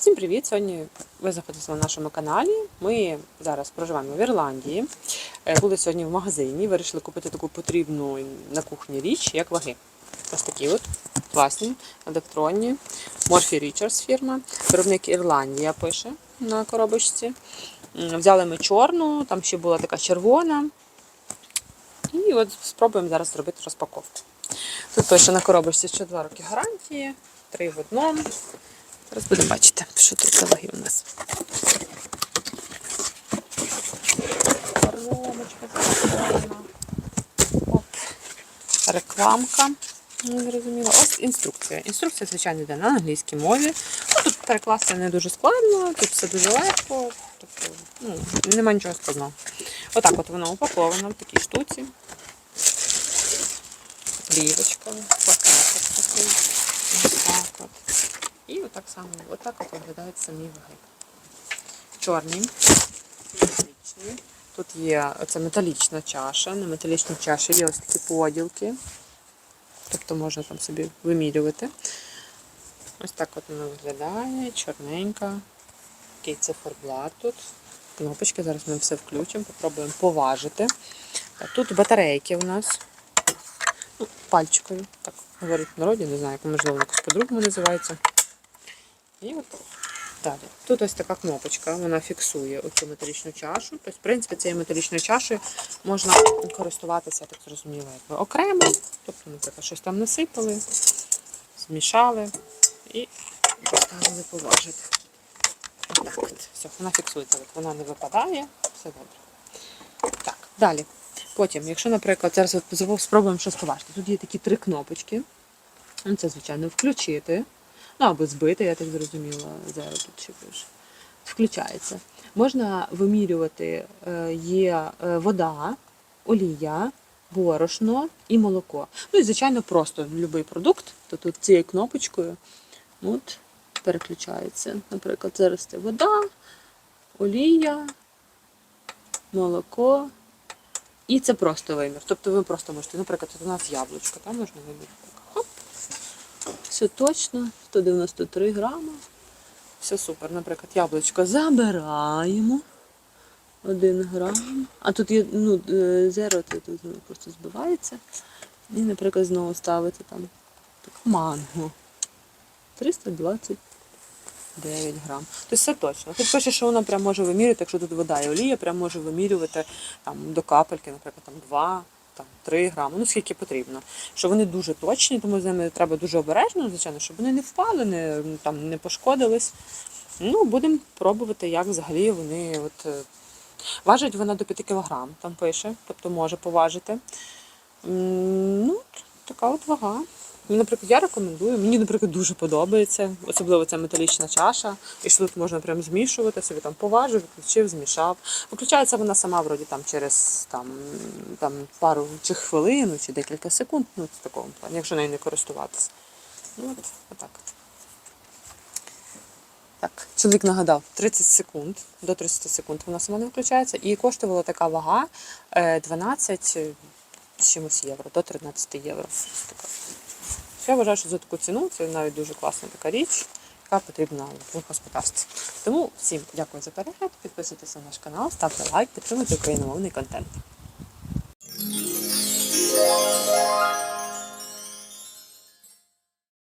Всім привіт! Сьогодні ви знаходитеся на нашому каналі. Ми зараз проживаємо в Ірландії. Е, Були сьогодні в магазині, вирішили купити таку потрібну на кухні річ, як ваги. Ось такі от класні, електронні. Morphy Richards фірма. Виробник Ірландія пише на коробочці. Взяли ми чорну, там ще була така червона. І от спробуємо зараз зробити розпаковку. Тут пише на коробочці, що 2 роки гарантії, 3 в одному. Зараз будемо бачити, що тут за ваги у нас. Оп. Рекламка. Не зрозуміло. Ось інструкція. Інструкція, звичайно, йде на англійській мові. Ну, Тут перекласти не дуже складно, тут все дуже легко. Тобто, ну, нема нічого складного. Отак от воно упаковано в такій штуці. Плівочка, пакетик такий. Ось так от. І отак само, отак от виглядають самі ваги. Чорні, металічні. Тут є оце металічна чаша. На металічній чаші є ось такі поділки. Тобто можна там собі вимірювати. Ось так от воно виглядає, чорненька. Такий циферблат тут. Кнопочки, зараз ми все включимо, попробуємо поважити. Тут батарейки у нас. Ну, пальчикові, так говорять в народі, не знаю, як можливо якось по-другому називається. І от далі. Тут ось така кнопочка, вона фіксує оцю металічну чашу. Тобто, в принципі, цією металічною чашею можна користуватися, так зрозуміла, якби окремо. Тобто, наприклад, щось там насипали, змішали і поставили поважити. Отак от. Все, вона фіксується, вона не випадає, все добре. Так, далі. Потім, якщо, наприклад, зараз спробуємо щось поважити. Тут є такі три кнопочки. Це, звичайно, включити. Ну, або збити, я так зрозуміла, зараз тут ще пише. Включається. Можна вимірювати, е, є е, вода, олія, борошно і молоко. Ну і, звичайно, просто будь-який продукт, то тут цією кнопочкою от, переключається. Наприклад, зараз це вода, олія, молоко. І це просто вимір. Тобто ви просто можете, наприклад, от у нас яблучко, там можна виміряти. Все точно, 193 грама. Все супер. Наприклад, яблучко забираємо. Один грам. А тут є ну, е, зеро, тут просто збивається. І, наприклад, знову ставити там манго. 329 грам. Тобто все точно. Тут пише, що вона прям може вимірювати, якщо тут вода і олія, прям може вимірювати там, до капельки, наприклад, там 2, там 3 грами, ну скільки потрібно. Що вони дуже точні, тому з ними треба дуже обережно, звичайно, щоб вони не впали, не, там, не пошкодились. Ну, будемо пробувати, як взагалі вони. От, е, важить вона до 5 кг, там пише, тобто може поважити. Ну, така от вага. Ну, Наприклад, я рекомендую. Мені, наприклад, дуже подобається, особливо ця металічна чаша. І що тут можна прям змішувати, собі там поважив, включив, змішав. Виключається вона сама вроді там через там, там, пару чи хвилин, чи декілька секунд, ну, в такому плані, якщо нею не користуватися. Ну, от, отак от. Так, чоловік нагадав 30 секунд, до 30 секунд вона сама не виключається. І коштувала така вага е, 12 чимось євро, до 13 євро. Така. Я вважаю, що за таку ціну це навіть дуже класна така річ, яка потрібна в господарстві. Тому всім дякую за перегляд, підписуйтесь на наш канал, ставте лайк, підтримуйте україномовний контент.